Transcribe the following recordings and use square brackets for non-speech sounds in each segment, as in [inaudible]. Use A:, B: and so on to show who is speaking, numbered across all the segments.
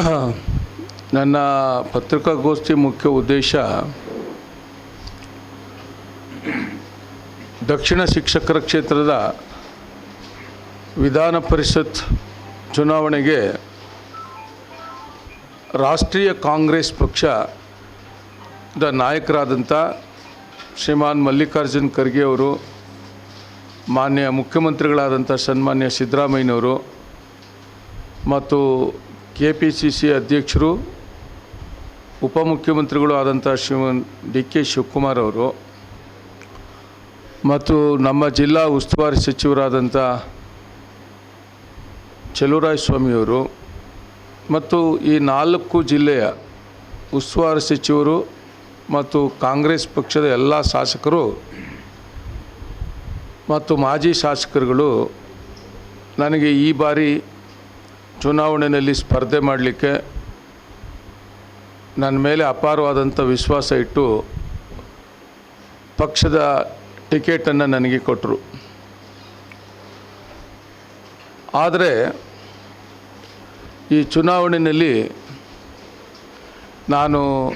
A: [coughs] ನನ್ನ ಪತ್ರಿಕಾಗೋಷ್ಠಿ ಮುಖ್ಯ ಉದ್ದೇಶ ದಕ್ಷಿಣ ಶಿಕ್ಷಕರ ಕ್ಷೇತ್ರದ ವಿಧಾನ ಪರಿಷತ್ ಚುನಾವಣೆಗೆ ರಾಷ್ಟ್ರೀಯ ಕಾಂಗ್ರೆಸ್ ಪಕ್ಷದ ನಾಯಕರಾದಂಥ ಶ್ರೀಮಾನ್ ಮಲ್ಲಿಕಾರ್ಜುನ್ ಖರ್ಗೆ ಅವರು, ಮಾನ್ಯ ಮುಖ್ಯಮಂತ್ರಿಗಳಾದಂಥ ಸನ್ಮಾನ್ಯ ಸಿದ್ದರಾಮಯ್ಯನವರು ಮತ್ತು ಕೆ ಪಿ ಸಿ ಸಿ ಅಧ್ಯಕ್ಷರು, ಉಪಮುಖ್ಯಮಂತ್ರಿಗಳು ಆದಂಥ ಶ್ರೀಮನ್ ಡಿ ಕೆ ಶಿವಕುಮಾರ್ ಅವರು ಮತ್ತು ನಮ್ಮ ಜಿಲ್ಲಾ ಉಸ್ತುವಾರಿ ಸಚಿವರಾದಂಥ ಸ್ವಾಮಿಯವರು ಮತ್ತು ಈ ನಾಲ್ಕು ಜಿಲ್ಲೆಯ ಉಸ್ತುವಾರಿ ಸಚಿವರು ಮತ್ತು ಕಾಂಗ್ರೆಸ್ ಪಕ್ಷದ ಎಲ್ಲ ಶಾಸಕರು ಮತ್ತು ಮಾಜಿ ಶಾಸಕರುಗಳು ನನಗೆ ಈ ಬಾರಿ ಚುನಾವಣೆಯಲ್ಲಿ ಸ್ಪರ್ಧೆ ಮಾಡಲಿಕ್ಕೆ ನನ್ನ ಮೇಲೆ ಅಪಾರವಾದಂಥ ವಿಶ್ವಾಸ ಇಟ್ಟು ಪಕ್ಷದ ಟಿಕೆಟನ್ನು ನನಗೆ ಕೊಟ್ಟರು ಆದರೆ ಈ ಚುನಾವಣೆಯಲ್ಲಿ ನಾನು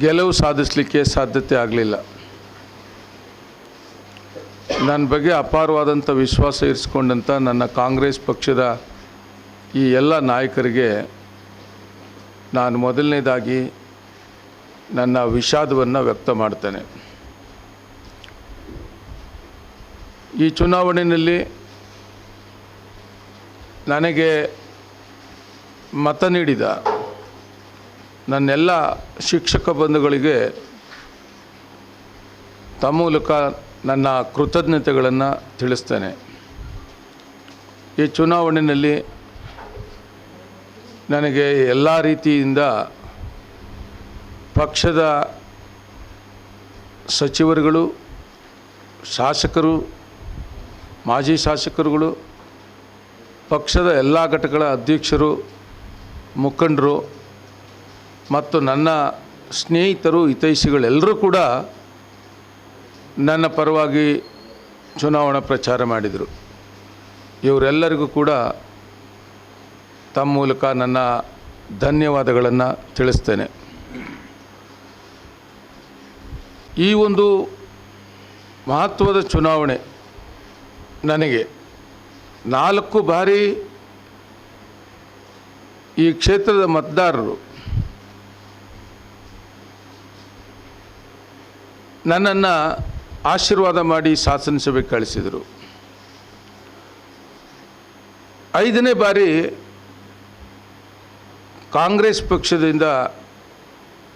A: ಗೆಲುವು ಸಾಧಿಸಲಿಕ್ಕೆ ಸಾಧ್ಯತೆ ಆಗಲಿಲ್ಲ. ನನ್ನ ಬಗ್ಗೆ ಅಪಾರವಾದಂಥ ವಿಶ್ವಾಸ ಇರಿಸ್ಕೊಂಡಂಥ ನನ್ನ ಕಾಂಗ್ರೆಸ್ ಪಕ್ಷದ ಈ ಎಲ್ಲ ನಾಯಕರಿಗೆ ನಾನು ಮೊದಲನೇದಾಗಿ ನನ್ನ ವಿಷಾದವನ್ನು ವ್ಯಕ್ತ ಮಾಡ್ತೇನೆ. ಈ ಚುನಾವಣೆಯಲ್ಲಿ ನನಗೆ ಮತ ನೀಡಿದ ನನ್ನೆಲ್ಲ ಶಿಕ್ಷಕ ಬಂಧುಗಳಿಗೆ ತಮ್ಮ ಮೂಲಕ ನನ್ನ ಕೃತಜ್ಞತೆಗಳನ್ನು ತಿಳಿಸ್ತೇನೆ. ಈ ಚುನಾವಣೆಯಲ್ಲಿ ನನಗೆ ಎಲ್ಲ ರೀತಿಯಿಂದ ಪಕ್ಷದ ಸಚಿವರುಗಳು, ಶಾಸಕರು, ಮಾಜಿ ಶಾಸಕರುಗಳು, ಪಕ್ಷದ ಎಲ್ಲ ಘಟಕಗಳ ಅಧ್ಯಕ್ಷರು, ಮುಖಂಡರು ಮತ್ತು ನನ್ನ ಸ್ನೇಹಿತರು ಹಿತೈಷಿಗಳೆಲ್ಲರೂ ಕೂಡ ನನ್ನ ಪರವಾಗಿ ಚುನಾವಣಾ ಪ್ರಚಾರ ಮಾಡಿದರು. ಇವರೆಲ್ಲರಿಗೂ ಕೂಡ ತಮ್ಮ ಮೂಲಕ ನನ್ನ ಧನ್ಯವಾದಗಳನ್ನು ತಿಳಿಸ್ತೇನೆ. ಈ ಒಂದು ಮಹತ್ವದ ಚುನಾವಣೆ ನನಗೆ ನಾಲ್ಕು ಬಾರಿ ಈ ಕ್ಷೇತ್ರದ ಮತದಾರರು ನನ್ನನ್ನು ಆಶೀರ್ವಾದ ಮಾಡಿ ಶಾಸನಸಭೆಗೆ ಕಳಿಸಿದರು. ಐದನೇ ಬಾರಿ ಕಾಂಗ್ರೆಸ್ ಪಕ್ಷದಿಂದ,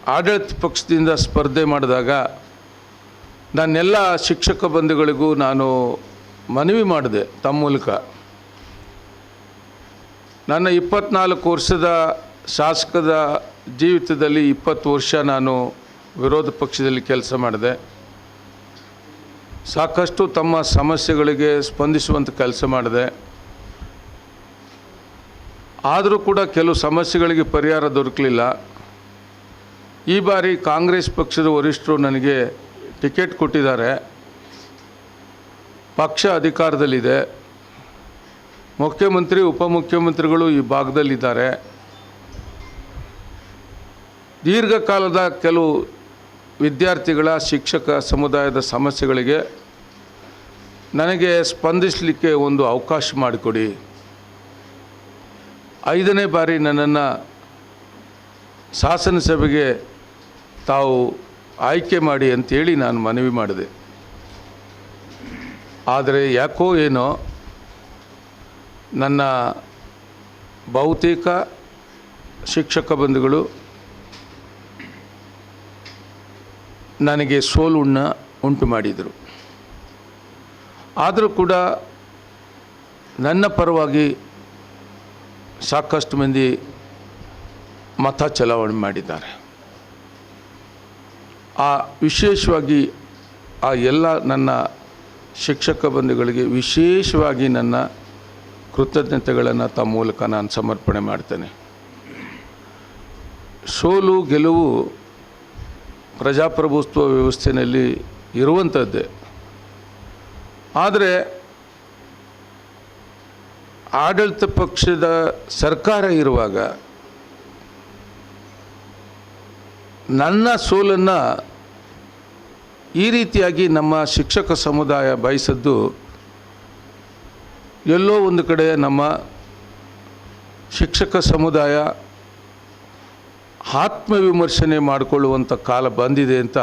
A: ಆಡಳಿತ ಪಕ್ಷದಿಂದ ಸ್ಪರ್ಧೆ ಮಾಡಿದಾಗ ನನ್ನೆಲ್ಲ ಶಿಕ್ಷಕ ಬಂಧುಗಳಿಗೂ ನಾನು ಮನವಿ ಮಾಡಿದೆ ತಮ್ಮ ಮೂಲಕ. ನನ್ನ ಇಪ್ಪತ್ನಾಲ್ಕು ವರ್ಷದ ಶಾಸಕದ ಜೀವಿತದಲ್ಲಿ ಇಪ್ಪತ್ತು ವರ್ಷ ನಾನು ವಿರೋಧ ಪಕ್ಷದಲ್ಲಿ ಕೆಲಸ ಮಾಡಿದೆ. ಸಾಕಷ್ಟು ತಮ್ಮ ಸಮಸ್ಯೆಗಳಿಗೆ ಸ್ಪಂದಿಸುವಂಥ ಕೆಲಸ ಮಾಡಿದೆ. ಆದರೂ ಕೂಡ ಕೆಲವು ಸಮಸ್ಯೆಗಳಿಗೆ ಪರಿಹಾರ ದೊರಕಲಿಲ್ಲ. ಈ ಬಾರಿ ಕಾಂಗ್ರೆಸ್ ಪಕ್ಷದ ವರಿಷ್ಠರು ನನಗೆ ಟಿಕೆಟ್ ಕೊಟ್ಟಿದ್ದಾರೆ. ಪಕ್ಷ ಅಧಿಕಾರದಲ್ಲಿದೆ. ಮುಖ್ಯಮಂತ್ರಿ, ಉಪಮುಖ್ಯಮಂತ್ರಿಗಳು ಈ ಭಾಗದಲ್ಲಿದ್ದಾರೆ. ದೀರ್ಘಕಾಲದ ಕೆಲವು ವಿದ್ಯಾರ್ಥಿಗಳ, ಶಿಕ್ಷಕ ಸಮುದಾಯದ ಸಮಸ್ಯೆಗಳಿಗೆ ನನಗೆ ಸ್ಪಂದಿಸಲಿಕ್ಕೆ ಒಂದು ಅವಕಾಶ ಮಾಡಿಕೊಡಿ. ಐದನೇ ಬಾರಿ ನನ್ನನ್ನು ಶಾಸನಸಭೆಗೆ ತಾವು ಆಯ್ಕೆ ಮಾಡಿ ಅಂತೇಳಿ ನಾನು ಮನವಿ ಮಾಡಿದೆ. ಆದರೆ ಯಾಕೋ ಏನೋ ನನ್ನ ಬಹುತೇಕ ಶಿಕ್ಷಕ ಬಂಧುಗಳು ನನಗೆ ಸೋಲುಣ್ಣ ಉಂಟು ಮಾಡಿದರು. ಆದರೂ ಕೂಡ ನನ್ನ ಪರವಾಗಿ ಸಾಕಷ್ಟು ಮಂದಿ ಮತ ಚಲಾವಣೆ ಮಾಡಿದ್ದಾರೆ. ಆ ವಿಶೇಷವಾಗಿ ಆ ಎಲ್ಲ ನನ್ನ ಶಿಕ್ಷಕ ಬಂಧುಗಳಿಗೆ ವಿಶೇಷವಾಗಿ ನನ್ನ ಕೃತಜ್ಞತೆಗಳನ್ನು ತಮ್ಮ ಮೂಲಕ ನಾನು ಸಮರ್ಪಣೆ ಮಾಡ್ತೇನೆ. ಸೋಲು ಗೆಲುವು ಪ್ರಜಾಪ್ರಭುತ್ವ ವ್ಯವಸ್ಥೆಯಲ್ಲಿ ಇರುವಂಥದ್ದೇ ಆದರೆ ಆಡಳಿತ ಪಕ್ಷದ ಸರ್ಕಾರ ಇರುವಾಗ ನನ್ನ ಸೋಲನ್ನು ಈ ರೀತಿಯಾಗಿ ನಮ್ಮ ಶಿಕ್ಷಕ ಸಮುದಾಯ ಬಯಸದ್ದು ಎಲ್ಲೋ ಒಂದು ಕಡೆ ನಮ್ಮ ಶಿಕ್ಷಕ ಸಮುದಾಯ ಆತ್ಮವಿಮರ್ಶನೆ ಮಾಡಿಕೊಳ್ಳುವಂಥ ಕಾಲ ಬಂದಿದೆ ಅಂತ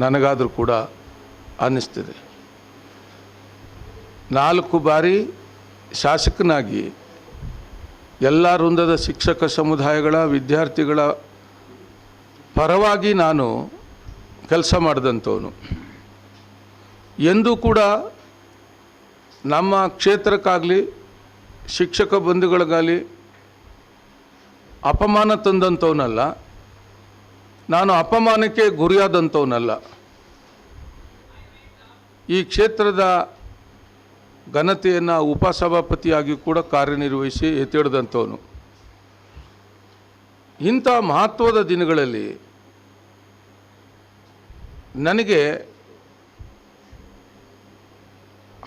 A: ನನಗಾದರೂ ಕೂಡ ಅನ್ನಿಸ್ತಿದೆ. ನಾಲ್ಕು ಬಾರಿ ಶಾಸಕನಾಗಿ ಎಲ್ಲ ವೃಂದದ ಶಿಕ್ಷಕ ಸಮುದಾಯಗಳ ವಿದ್ಯಾರ್ಥಿಗಳ ಪರವಾಗಿ ನಾನು ಕೆಲಸ ಮಾಡಿದಂಥವನು. ಎಂದೂ ಕೂಡ ನಮ್ಮ ಕ್ಷೇತ್ರಕ್ಕಾಗಲಿ, ಶಿಕ್ಷಕ ಬಂಧುಗಳಿಗಾಗಲಿ ಅಪಮಾನ ತಂದಂಥವನಲ್ಲ. ನಾನು ಅಪಮಾನಕ್ಕೆ ಗುರಿಯಾದಂಥವನಲ್ಲ. ಈ ಕ್ಷೇತ್ರದ ಘನತೆಯನ್ನು ಉಪಸಭಾಪತಿಯಾಗಿ ಕೂಡ ಕಾರ್ಯನಿರ್ವಹಿಸಿ ಎತ್ತಿಡ್ದಂಥವನು. ಇಂಥ ಮಹತ್ವದ ದಿನಗಳಲ್ಲಿ ನನಗೆ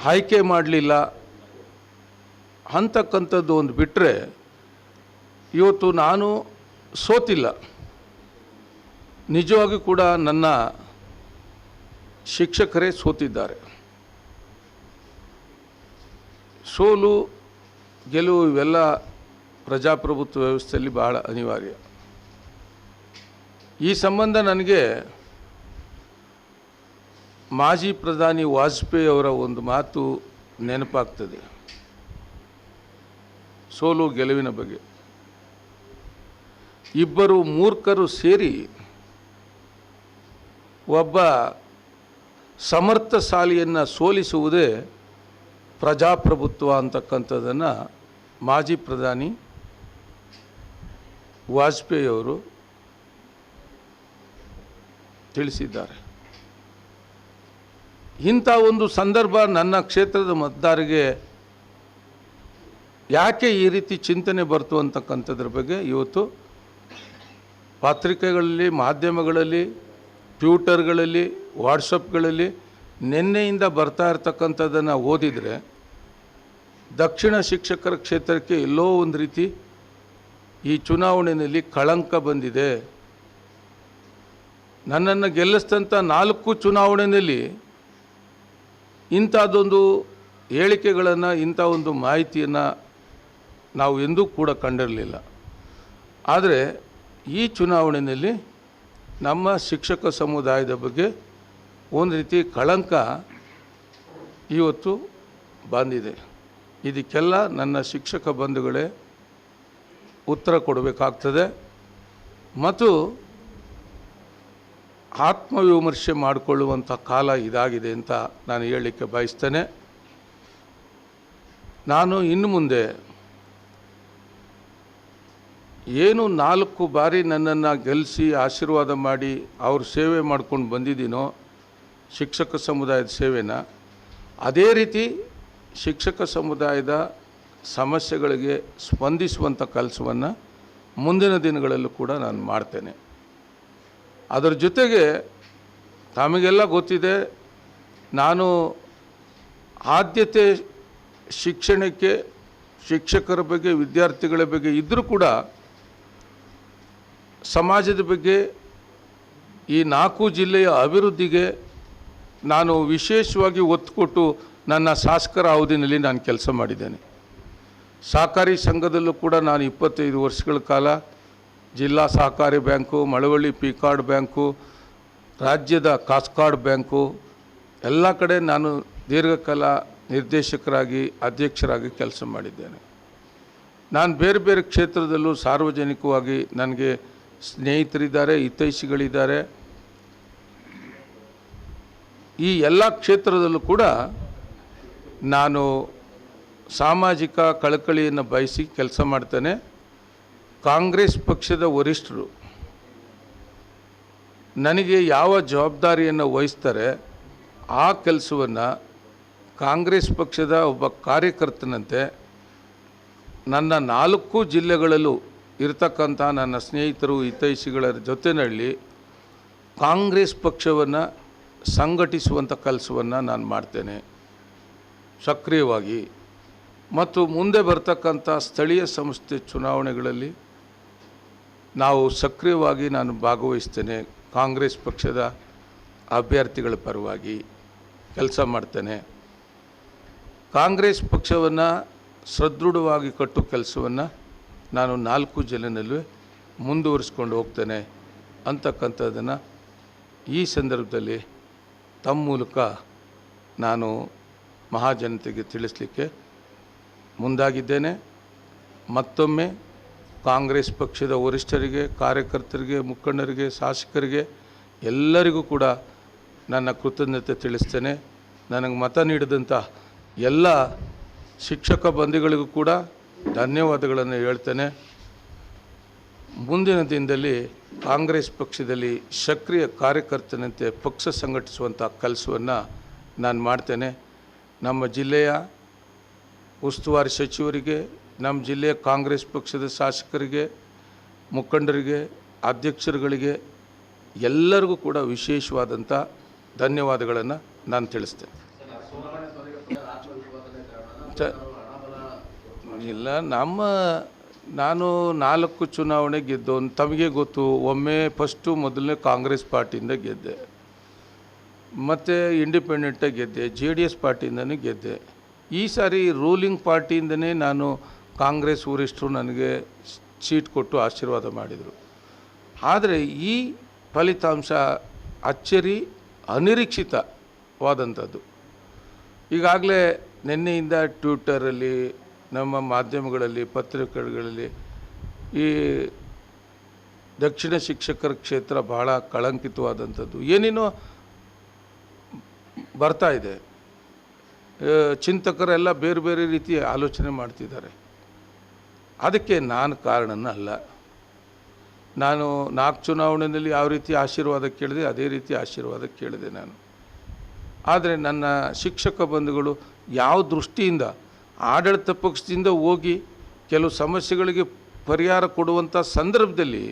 A: ಆಯ್ಕೆ ಮಾಡಲಿಲ್ಲ. ಅಂತಕ್ಕಂಥದ್ದು ಒಂದು ಬಿಟ್ಟರೆ ಇವತ್ತು ನಾನು ಸೋತಿಲ್ಲ. ನಿಜವಾಗಿ ಕೂಡ ನನ್ನ ಶಿಕ್ಷಕರೇ ಸೋತಿದ್ದಾರೆ. ಸೋಲು, ಗೆಲುವು ಇವೆಲ್ಲ ಪ್ರಜಾಪ್ರಭುತ್ವ ವ್ಯವಸ್ಥೆಯಲ್ಲಿ ಬಹಳ ಅನಿವಾರ್ಯ. ಈ ಸಂಬಂಧ ನನಗೆ ಮಾಜಿ ಪ್ರಧಾನಿ ವಾಜಪೇಯಿ ಅವರ ಒಂದು ಮಾತು ನೆನಪಾಗ್ತದೆ. ಸೋಲು, ಗೆಲುವಿನ ಬಗ್ಗೆ. ಇಬ್ಬರು ಮೂರ್ಖರು ಸೇರಿ ಒಬ್ಬ ಸಮರ್ಥ ಸಾಲಿಯನ್ನು ಸೋಲಿಸುವುದೇ ಪ್ರಜಾಪ್ರಭುತ್ವ ಅಂತಕ್ಕಂಥದ್ದನ್ನು ಮಾಜಿ ಪ್ರಧಾನಿ ವಾಜಪೇಯಿಯವರು ತಿಳಿಸಿದ್ದಾರೆ. ಇಂಥ ಒಂದು ಸಂದರ್ಭ ನನ್ನ ಕ್ಷೇತ್ರದ ಮತದಾರರಿಗೆ ಯಾಕೆ ಈ ರೀತಿ ಚಿಂತನೆ ಬರ್ತು ಅಂತಕ್ಕಂಥದ್ರ ಬಗ್ಗೆ ಇವತ್ತು ಪತ್ರಿಕೆಗಳಲ್ಲಿ, ಮಾಧ್ಯಮಗಳಲ್ಲಿ ಟ್ವಿಟರ್ಗಳಲ್ಲಿ ವಾಟ್ಸಪ್ಗಳಲ್ಲಿ ನಿನ್ನೆಯಿಂದ ಬರ್ತಾ ಇರ್ತಕ್ಕಂಥದ್ದನ್ನು ಓದಿದರೆ ದಕ್ಷಿಣ ಶಿಕ್ಷಕರ ಕ್ಷೇತ್ರಕ್ಕೆ ಎಲ್ಲೋ ಒಂದು ರೀತಿ ಈ ಚುನಾವಣೆಯಲ್ಲಿ ಕಳಂಕ ಬಂದಿದೆ. ನನ್ನನ್ನು ಗೆಲ್ಲಿಸಿದಂಥ ನಾಲ್ಕು ಚುನಾವಣೆಯಲ್ಲಿ ಇಂಥದ್ದೊಂದು ಹೇಳಿಕೆಗಳನ್ನು, ಇಂಥ ಒಂದು ಮಾಹಿತಿಯನ್ನು ನಾವು ಎಂದೂ ಕೂಡ ಕಂಡಿರಲಿಲ್ಲ. ಆದರೆ ಈ ಚುನಾವಣೆಯಲ್ಲಿ ನಮ್ಮ ಶಿಕ್ಷಕ ಸಮುದಾಯದ ಬಗ್ಗೆ ಒಂದು ರೀತಿ ಕಳಂಕ ಇವತ್ತು ಬಂದಿದೆ. ಇದಕ್ಕೆಲ್ಲ ನನ್ನ ಶಿಕ್ಷಕ ಬಂಧುಗಳೇ ಉತ್ತರ ಕೊಡಬೇಕಾಗ್ತದೆ. ಮತ್ತು ಆತ್ಮವಿಮರ್ಶೆ ಮಾಡಿಕೊಳ್ಳುವಂಥ ಕಾಲ ಇದಾಗಿದೆ ಅಂತ ನಾನು ಹೇಳಲಿಕ್ಕೆ ಬಯಸ್ತೇನೆ. ನಾನು ಇನ್ನು ಮುಂದೆ ಏನು ನಾಲ್ಕು ಬಾರಿ ನನ್ನನ್ನು ಗೆಲ್ಲಿಸಿ ಆಶೀರ್ವಾದ ಮಾಡಿ ಅವ್ರ ಸೇವೆ ಮಾಡ್ಕೊಂಡು ಬಂದಿದ್ದೀನೋ ಶಿಕ್ಷಕ ಸಮುದಾಯದ ಸೇವೆನ ಅದೇ ರೀತಿ ಶಿಕ್ಷಕ ಸಮುದಾಯದ ಸಮಸ್ಯೆಗಳಿಗೆ ಸ್ಪಂದಿಸುವಂಥ ಕೆಲಸವನ್ನು ಮುಂದಿನ ದಿನಗಳಲ್ಲೂ ಕೂಡ ನಾನು ಮಾಡ್ತೇನೆ. ಅದರ ಜೊತೆಗೆ ತಮಗೆಲ್ಲ ಗೊತ್ತಿದೆ, ನಾನು ಆದ್ಯತೆ ಶಿಕ್ಷಣಕ್ಕೆ, ಶಿಕ್ಷಕರ ಬಗ್ಗೆ, ವಿದ್ಯಾರ್ಥಿಗಳ ಬಗ್ಗೆ ಇದ್ದರೂ ಕೂಡ ಸಮಾಜದ ಬಗ್ಗೆ ಈ ನಾಲ್ಕು ಜಿಲ್ಲೆಯ ಅಭಿವೃದ್ಧಿಗೆ ನಾನು ವಿಶೇಷವಾಗಿ ಒತ್ತು ಕೊಟ್ಟು ನನ್ನ ಶಾಸಕರ ಅವಧಿನಲ್ಲಿ ನಾನು ಕೆಲಸ ಮಾಡಿದ್ದೇನೆ. ಸಹಕಾರಿ ಸಂಘದಲ್ಲೂ ಕೂಡ ನಾನು ಇಪ್ಪತ್ತೈದು ವರ್ಷಗಳ ಕಾಲ ಜಿಲ್ಲಾ ಸಹಕಾರಿ bank, Malavalli P card bank, ರಾಜ್ಯದ ಕಾಸ್ಕಾರ್ಡ್ ಬ್ಯಾಂಕು, ಎಲ್ಲ ಕಡೆ ನಾನು ದೀರ್ಘಕಾಲ ನಿರ್ದೇಶಕರಾಗಿ, ಅಧ್ಯಕ್ಷರಾಗಿ ಕೆಲಸ ಮಾಡಿದ್ದೇನೆ. ನಾನು ಬೇರೆ ಬೇರೆ ಕ್ಷೇತ್ರದಲ್ಲೂ ಸಾರ್ವಜನಿಕವಾಗಿ ನನಗೆ ಸ್ನೇಹಿತರಿದ್ದಾರೆ, ಹಿತೈಷಿಗಳಿದ್ದಾರೆ. ಈ ಎಲ್ಲ ಕ್ಷೇತ್ರದಲ್ಲೂ ಕೂಡ ನಾನು ಸಾಮಾಜಿಕ ಕಳಕಳಿಯನ್ನು ಬಯಸಿ ಕೆಲಸ ಮಾಡ್ತೇನೆ. ಕಾಂಗ್ರೆಸ್ ಪಕ್ಷದ ವರಿಷ್ಠರು ನನಗೆ ಯಾವ ಜವಾಬ್ದಾರಿಯನ್ನು ವಹಿಸ್ತಾರೆ ಆ ಕೆಲಸವನ್ನು ಕಾಂಗ್ರೆಸ್ ಪಕ್ಷದ ಒಬ್ಬ ಕಾರ್ಯಕರ್ತನಂತೆ ನನ್ನ ನಾಲ್ಕು ಜಿಲ್ಲೆಗಳಲ್ಲೂ ಇರತಕ್ಕಂಥ ನನ್ನ ಸ್ನೇಹಿತರು ಹಿತೈಷಿಗಳ ಜೊತೆಯಲ್ಲಿ ಕಾಂಗ್ರೆಸ್ ಪಕ್ಷವನ್ನು ಸಂಘಟಿಸುವಂಥ ಕೆಲಸವನ್ನು ನಾನು ಮಾಡ್ತೇನೆ. ಸಕ್ರಿಯವಾಗಿ. ಮತ್ತು ಮುಂದೆ ಬರ್ತಕ್ಕಂಥ ಸ್ಥಳೀಯ ಸಂಸ್ಥೆ ಚುನಾವಣೆಗಳಲ್ಲಿ ನಾವು ಸಕ್ರಿಯವಾಗಿ ನಾನು ಭಾಗವಹಿಸ್ತೇನೆ. ಕಾಂಗ್ರೆಸ್ ಪಕ್ಷದ ಅಭ್ಯರ್ಥಿಗಳ ಪರವಾಗಿ ಕೆಲಸ ಮಾಡ್ತೇನೆ. ಕಾಂಗ್ರೆಸ್ ಪಕ್ಷವನ್ನು ಸದೃಢವಾಗಿ ಕಟ್ಟೋ ಕೆಲಸವನ್ನು ನಾನು ನಾಲ್ಕು ಜನನಲ್ಲೂ ಮುಂದುವರಿಸ್ಕೊಂಡು ಹೋಗ್ತೇನೆ ಅಂತಕ್ಕಂಥದ್ದನ್ನು ಈ ಸಂದರ್ಭದಲ್ಲಿ ತಮ್ಮ ಮೂಲಕ ನಾನು ಮಹಾಜನತೆಗೆ ತಿಳಿಸಲಿಕ್ಕೆ ಮುಂದಾಗಿದ್ದೇನೆ. ಮತ್ತೊಮ್ಮೆ ಕಾಂಗ್ರೆಸ್ ಪಕ್ಷದ ವರಿಷ್ಠರಿಗೆ, ಕಾರ್ಯಕರ್ತರಿಗೆ, ಮುಖಂಡರಿಗೆ, ಶಾಸಕರಿಗೆ ಎಲ್ಲರಿಗೂ ಕೂಡ ನನ್ನ ಕೃತಜ್ಞತೆ ತಿಳಿಸ್ತೇನೆ. ನನಗೆ ಮತ ನೀಡಿದಂಥ ಎಲ್ಲ ಶಿಕ್ಷಕ ಬಂಧುಗಳಿಗೂ ಕೂಡ ಧನ್ಯವಾದಗಳನ್ನು ಹೇಳ್ತೇನೆ. ಮುಂದಿನ ದಿನದಲ್ಲಿ ಕಾಂಗ್ರೆಸ್ ಪಕ್ಷದಲ್ಲಿ ಸಕ್ರಿಯ ಕಾರ್ಯಕರ್ತನಂತೆ ಪಕ್ಷ ಸಂಘಟಿಸುವಂಥ ಕೆಲಸವನ್ನು ನಾನು ಮಾಡ್ತೇನೆ. ನಮ್ಮ ಜಿಲ್ಲೆಯ ಉಸ್ತುವಾರಿ ಸಚಿವರಿಗೆ ನಮ್ಮ ಜಿಲ್ಲೆಯ ಕಾಂಗ್ರೆಸ್ ಪಕ್ಷದ ಶಾಸಕರಿಗೆ ಮುಖಂಡರಿಗೆ ಅಧ್ಯಕ್ಷರುಗಳಿಗೆ ಎಲ್ಲರಿಗೂ ಕೂಡ ವಿಶೇಷವಾದಂಥ ಧನ್ಯವಾದಗಳನ್ನು ನಾನು ತಿಳಿಸ್ತೇನೆ. ಇಲ್ಲ ನಮ್ಮ ನಾನು ನಾಲ್ಕು ಚುನಾವಣೆ ಗೆದ್ದವನು ತಮಗೆ ಗೊತ್ತು, ಒಮ್ಮೆ ಫಸ್ಟು ಮೊದಲನೇ ಕಾಂಗ್ರೆಸ್ ಪಾರ್ಟಿಯಿಂದ ಗೆದ್ದೆ. ಮತ್ತು ಇಂಡಿಪೆಂಡೆಂಟಾಗಿ ಗೆದ್ದೆ ಜೆ ಡಿ ಎಸ್ ಪಾರ್ಟಿಯಿಂದನೇ ಗೆದ್ದೆ. ಈ ಸಾರಿ ರೂಲಿಂಗ್ ಪಾರ್ಟಿಯಿಂದನೇ ನಾನು ಕಾಂಗ್ರೆಸ್ ವರಿಷ್ಠರು ನನಗೆ ಸೀಟ್ ಕೊಟ್ಟು ಆಶೀರ್ವಾದ ಮಾಡಿದರು. ಆದರೆ ಈ ಫಲಿತಾಂಶ ಅಚ್ಚರಿ, ಅನಿರೀಕ್ಷಿತವಾದಂಥದ್ದು. ಈಗಾಗಲೇ ನಿನ್ನೆಯಿಂದ ಟ್ವಿಟ್ಟರಲ್ಲಿ ನಮ್ಮ ಮಾಧ್ಯಮಗಳಲ್ಲಿ, ಪತ್ರಿಕೆಗಳಲ್ಲಿ ಈ ದಕ್ಷಿಣ ಶಿಕ್ಷಕರ ಕ್ಷೇತ್ರ ಬಹಳ ಕಳಂಕಿತವಾದಂಥದ್ದು. ಏನೇನೋ ಬರ್ತಾ ಇದೆ. ಚಿಂತಕರೆಲ್ಲ ಬೇರೆ ಬೇರೆ ರೀತಿ ಆಲೋಚನೆ ಮಾಡ್ತಿದ್ದಾರೆ. ಅದಕ್ಕೆ ನಾನು ಕಾರಣನ ಅಲ್ಲ ನಾನು ನಾಲ್ಕು ಚುನಾವಣೆಯಲ್ಲಿ ಯಾವ ರೀತಿ ಆಶೀರ್ವಾದ ಕೇಳಿದೆ, ಅದೇ ರೀತಿ ಆಶೀರ್ವಾದ ಕೇಳಿದೆ ನಾನು. ಆದರೆ ನನ್ನ ಶಿಕ್ಷಕ ಬಂಧುಗಳು ಯಾವ ದೃಷ್ಟಿಯಿಂದ ಆಡಳಿತ ಪಕ್ಷದಿಂದ ಹೋಗಿ ಕೆಲವು ಸಮಸ್ಯೆಗಳಿಗೆ ಪರಿಹಾರ ಕೊಡುವಂಥ ಸಂದರ್ಭದಲ್ಲಿ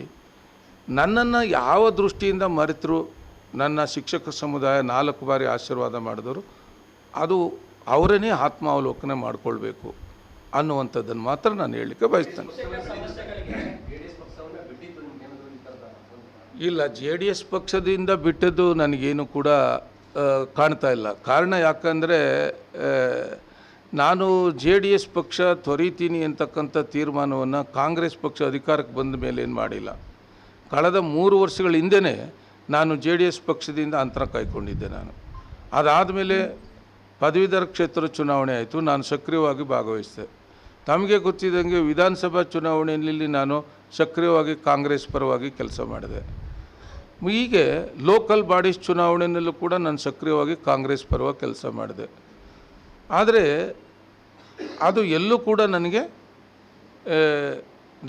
A: ನನ್ನನ್ನು ಯಾವ ದೃಷ್ಟಿಯಿಂದ ಮರೆತರು, ನನ್ನ ಶಿಕ್ಷಕ ಸಮುದಾಯ ನಾಲ್ಕು ಬಾರಿ ಆಶೀರ್ವಾದ ಮಾಡಿದವರು, ಅದು ಅವರನ್ನೇ ಆತ್ಮಾವಲೋಕನ ಮಾಡಿಕೊಳ್ಬೇಕು ಅನ್ನುವಂಥದ್ದನ್ನು ಮಾತ್ರ ನಾನು ಹೇಳಲಿಕ್ಕೆ ಬಯಸ್ತೇನೆ. ಇಲ್ಲ, ಜೆ ಡಿ ಎಸ್ ಪಕ್ಷದಿಂದ ಬಿಟ್ಟದ್ದು ನನಗೇನು ಕೂಡ ಕಾಣ್ತಾ ಇಲ್ಲ. ಕಾರಣ ಯಾಕಂದರೆ ನಾನು ಜೆ ಡಿ ಎಸ್ ಪಕ್ಷ ತೊರೀತೀನಿ ಅಂತಕ್ಕಂಥ ತೀರ್ಮಾನವನ್ನು ಕಾಂಗ್ರೆಸ್ ಪಕ್ಷ ಅಧಿಕಾರಕ್ಕೆ ಬಂದ ಮೇಲೆ ಏನು ಮಾಡಿಲ್ಲ. ಕಳೆದ ಮೂರು ವರ್ಷಗಳ ಹಿಂದೆಯೇ ನಾನು ಜೆ ಡಿ ಎಸ್ ಪಕ್ಷದಿಂದ ಅಂತರ ಕಾಯ್ಕೊಂಡಿದ್ದೆ ನಾನು. ಅದಾದಮೇಲೆ ಪದವೀಧರ ಕ್ಷೇತ್ರ ಚುನಾವಣೆ ಆಯಿತು, ನಾನು ಸಕ್ರಿಯವಾಗಿ ಭಾಗವಹಿಸಿದೆ. ತಮಗೆ ಗೊತ್ತಿದ್ದಂಗೆ ವಿಧಾನಸಭಾ ಚುನಾವಣೆಯಲ್ಲಿ ನಾನು ಸಕ್ರಿಯವಾಗಿ ಕಾಂಗ್ರೆಸ್ ಪರವಾಗಿ ಕೆಲಸ ಮಾಡಿದೆ. ಹೀಗೆ ಲೋಕಲ್ ಬಾಡೀಸ್ ಚುನಾವಣೆಯಲ್ಲೂ ಕೂಡ ನಾನು ಸಕ್ರಿಯವಾಗಿ ಕಾಂಗ್ರೆಸ್ ಪರವಾಗಿ ಕೆಲಸ ಮಾಡಿದೆ. ಆದರೆ ಅದು ಎಲ್ಲೂ ಕೂಡ ನನಗೆ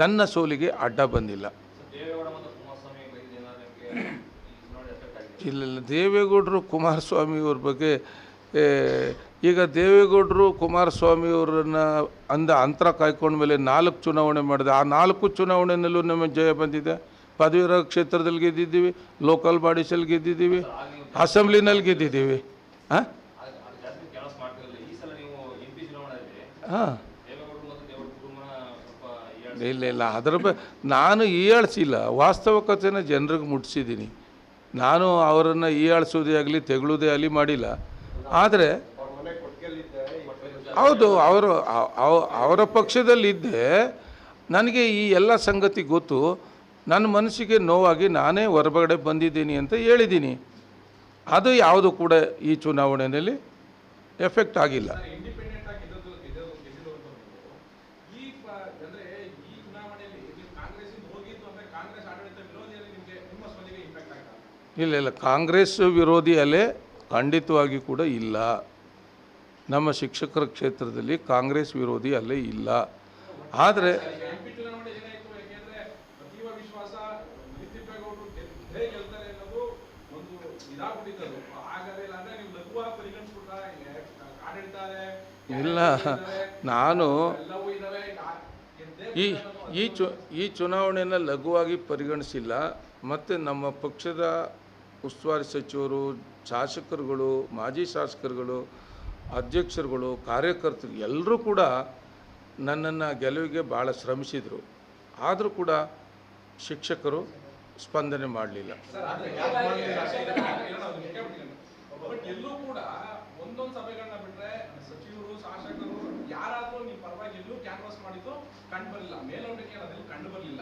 A: ನನ್ನ ಸೋಲಿಗೆ ಅಡ್ಡ ಬಂದಿಲ್ಲ. ಇಲ್ಲ ಇಲ್ಲ, ದೇವೇಗೌಡರು ಕುಮಾರಸ್ವಾಮಿಯವ್ರ ಬಗ್ಗೆ ಈಗ ದೇವೇಗೌಡರು ಕುಮಾರಸ್ವಾಮಿ ಅವರನ್ನ ಅಂದ ಅಂತರ ಕಾಯ್ಕೊಂಡ ಮೇಲೆ ನಾಲ್ಕು ಚುನಾವಣೆ ಮಾಡಿದೆ. ಆ ನಾಲ್ಕು ಚುನಾವಣೆಯಲ್ಲೂ ನಮಗೆ ಜಯ ಬಂದಿದೆ. ಪದವೀರ ಕ್ಷೇತ್ರದಲ್ಲಿ ಗೆದ್ದಿದ್ದೀವಿ, ಲೋಕಲ್ ಬಾಡೀಸಲ್ಲಿ ಗೆದ್ದಿದ್ದೀವಿ, ಅಸೆಂಬ್ಲಿನಲ್ಲಿ ಗೆದ್ದಿದ್ದೀವಿ. ಹಾಂ ಹಾಂ. ಇಲ್ಲ ಇಲ್ಲ, ಅದ್ರ ಬ, ನಾನು ಏಳ್ಸಿಲ್ಲ ವಾಸ್ತವಿಕತೆನ ಜನರಿಗೆ ಮುಟ್ಟಿಸಿದ್ದೀನಿ ನಾನು ಅವರನ್ನು ಈಯಾಳಿಸೋದೇ ಆಗಲಿ, ತೆಗಳೋದೇ ಆಗಲಿ ಮಾಡಿಲ್ಲ. ಆದರೆ ಹೌದು, ಅವರು ಅವ- ಅವ- ಅವರ ಪಕ್ಷದಲ್ಲಿದ್ದೆ. ನನಗೆ ಈ ಎಲ್ಲ ಸಂಗತಿ ಗೊತ್ತು. ನನ್ನ ಮನಸ್ಸಿಗೆ ನೋವಾಗಿ ನಾನೇ ಹೊರಬಗಡೆ ಬಂದಿದ್ದೀನಿ ಅಂತ ಹೇಳಿದ್ದೀನಿ. ಅದು ಯಾವುದು ಕೂಡ ಈ ಚುನಾವಣೆಯಲ್ಲಿ ಎಫೆಕ್ಟ್ ಆಗಿಲ್ಲ
B: ಇಂಡಿಪೆಂಡೆಂಟ್ ಆಗಿ ಗೆದ್ದದ್ದು ಗೆದ್ದದ್ದು ಗೆದ್ದಿರುವಂತ ನೀವು ಈ ಪ- ಅಂದ್ರೆ ಈ ಚುನಾವಣೆಯಲ್ಲಿ ನೀವು ಕಾಂಗ್ರೆಸ್ ಇಂದ ಹೋಗಿದ್ದು ಅಂದ್ರೆ ಕಾಂಗ್ರೆಸ್ ಆಡಳಿತ ವಿರೋಧಿಯಲ್ಲಿ ನಿಮಗೆ ನಿಮ್ಮ ಸ್ಪರ್ಧೆಗೆ ಇಂಪ್ಯಾಕ್ಟ್ ಆಗ್ತಾ
A: ಇಲ್ಲ ಇಲ್ಲ, ಕಾಂಗ್ರೆಸ್ ವಿರೋಧಿ ಅಲೆ ಖಂಡಿತವಾಗಿ ಕೂಡ ಇಲ್ಲ. ನಮ್ಮ ಶಿಕ್ಷಕರ ಕ್ಷೇತ್ರದಲ್ಲಿ ಕಾಂಗ್ರೆಸ್ ವಿರೋಧಿ ಅಲೆ ಇಲ್ಲ. ಆದರೆ
B: ಇಲ್ಲ,
A: ನಾನು ಈ ಈ ಚು, ಈ ಚುನಾವಣೆಯನ್ನು ಲಘುವಾಗಿ ಪರಿಗಣಿಸಿಲ್ಲ. ಮತ್ತು ನಮ್ಮ ಪಕ್ಷದ ಉಸ್ತುವಾರಿ ಸಚಿವರು, ಶಾಸಕರುಗಳು, ಮಾಜಿ ಶಾಸಕರುಗಳು, ಅಧ್ಯಕ್ಷರುಗಳು, ಕಾರ್ಯಕರ್ತರು ಎಲ್ಲರೂ ಕೂಡ ನನ್ನನ್ನು ಗೆಲುವಿಗೆ ಭಾಳ ಶ್ರಮಿಸಿದರು. ಆದರೂ ಕೂಡ ಶಿಕ್ಷಕರು ಸ್ಪಂದನೆ ಮಾಡಲಿಲ್ಲ.
B: ಕೂಡ ಬರಲಿಲ್ಲ. ಮೇಲ್ನೋಟಕ್ಕೆ ಅದೆಲ್ಲೂ ಕಂಡು ಬರಲಿಲ್ಲ.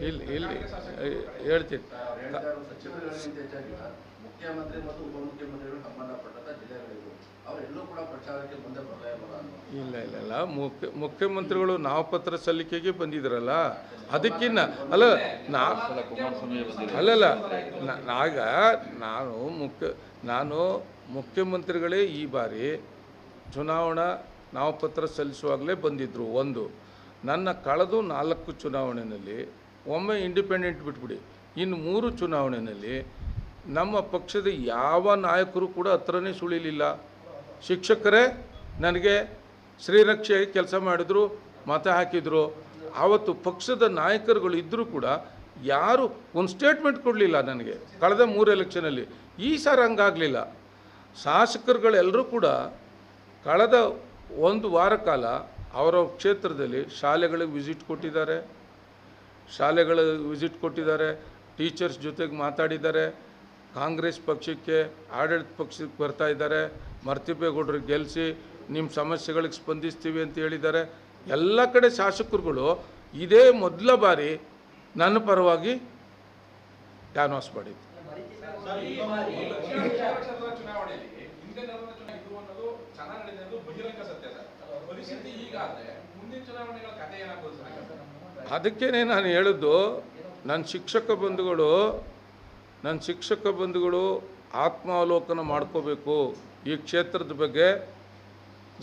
A: ಇಲ್ಲ
B: ಇಲ್ಲಿ
A: ಹೇಳ್ತೀನಿ.
C: ಇಲ್ಲ
A: ಇಲ್ಲ ಇಲ್ಲ ಮುಖ್ಯ ಮುಖ್ಯಮಂತ್ರಿಗಳು ನಾಮಪತ್ರ ಸಲ್ಲಿಕೆಗೆ ಬಂದಿದ್ರಲ್ಲ ಅದಕ್ಕಿನ್ನ ಅಲ್ಲ ನಾ ಅಲ್ಲಲ್ಲ ಆಗ ನಾನು ಮುಖ್ಯ ನಾನು ಮುಖ್ಯಮಂತ್ರಿಗಳೇ ಈ ಬಾರಿ ಚುನಾವಣಾ ನಾಮಪತ್ರ ಸಲ್ಲಿಸುವಾಗಲೇ ಬಂದಿದ್ದರು ಒಂದು ನನ್ನ ಕಳೆದು ನಾಲ್ಕು ಚುನಾವಣೆಯಲ್ಲಿ ಒಮ್ಮೆ ಇಂಡಿಪೆಂಡೆಂಟ್ ಬಿಟ್ಬಿಡಿ. ಇನ್ನು ಮೂರು ಚುನಾವಣೆಯಲ್ಲಿ ನಮ್ಮ ಪಕ್ಷದ ಯಾವ ನಾಯಕರು ಕೂಡ ಹತ್ರನೇ ಸುಳಿಲಿಲ್ಲ. ಶಿಕ್ಷಕರೇ, ನನಗೆ ಶ್ರೀರಕ್ಷೆ ಕೆಲಸ ಮಾಡಿದ್ರು, ಮತ ಹಾಕಿದ್ರು. ಆವತ್ತು ಪಕ್ಷದ ನಾಯಕರುಗಳು ಇದ್ದರೂ ಕೂಡ ಯಾರು ಒಂದು ಸ್ಟೇಟ್ಮೆಂಟ್ ಕೊಡಲಿಲ್ಲ ನನಗೆ ಕಳೆದ ಮೂರು ಎಲೆಕ್ಷನಲ್ಲಿ ಈ ಸಾರಿ ಹಂಗಾಗಲಿಲ್ಲ. ಶಾಸಕರುಗಳೆಲ್ಲರೂ ಕೂಡ ಕಳೆದ ಒಂದು ವಾರ ಕಾಲ ಅವರ ಕ್ಷೇತ್ರದಲ್ಲಿ ಶಾಲೆಗಳಿಗೆ ವಿಸಿಟ್ ಕೊಟ್ಟಿದ್ದಾರೆ. ಶಾಲೆಗಳ ವಿಸಿಟ್ ಕೊಟ್ಟಿದ್ದಾರೆ, ಟೀಚರ್ಸ್ ಜೊತೆಗೆ ಮಾತಾಡಿದ್ದಾರೆ, ಕಾಂಗ್ರೆಸ್ ಪಕ್ಷಕ್ಕೆ, ಆಡಳಿತ ಪಕ್ಷಕ್ಕೆ ಬರ್ತಾ ಇದ್ದಾರೆ, ಮರ್ತಿಪೇಗೌಡರು ಗೆಲ್ಲಿಸಿ ನಿಮ್ಮ ಸಮಸ್ಯೆಗಳಿಗೆ ಸ್ಪಂದಿಸ್ತೀವಿ ಅಂತ ಹೇಳಿದ್ದಾರೆ. ಎಲ್ಲ ಕಡೆ ಶಾಸಕರುಗಳು ಇದೇ ಮೊದಲ ಬಾರಿ ನನ್ನ ಪರವಾಗಿ ಕ್ಯಾನ್ವಾಸ್ ಮಾಡಿದ್ದು
B: ಈ ದಕ್ಷಿಣ ಕ್ಷೇತ್ರದ ಚುನಾವಣೆಯಲ್ಲಿ ಹಿಂದೆ ನಡೆದ ಚುನಾವಣೆ ಇದು ಅನ್ನೋದು ಚೆನ್ನಾಗಿ ನಡೆದಿದೆ ಅನ್ನೋದು ಬಹಿರಂಗ ಸತ್ಯ ಸರ್ ಪರಿಸ್ಥಿತಿ ಹೀಗಾದ್ರೆ ಮುಂದಿನ ಚುನಾವಣೆಗಳ ಕಥೆ ಏನಾಗ್ಬೋದು ಸರ್ ಹಾಗಾದ್ರೆ?
A: ಅದಕ್ಕೇ ನಾನು ಹೇಳಿದ್ದು ನನ್ನ ಶಿಕ್ಷಕ ಬಂಧುಗಳು ನನ್ನ ಶಿಕ್ಷಕ ಬಂಧುಗಳು ಆತ್ಮಾವಲೋಕನ ಮಾಡ್ಕೋಬೇಕು. ಈ ಕ್ಷೇತ್ರದ ಬಗ್ಗೆ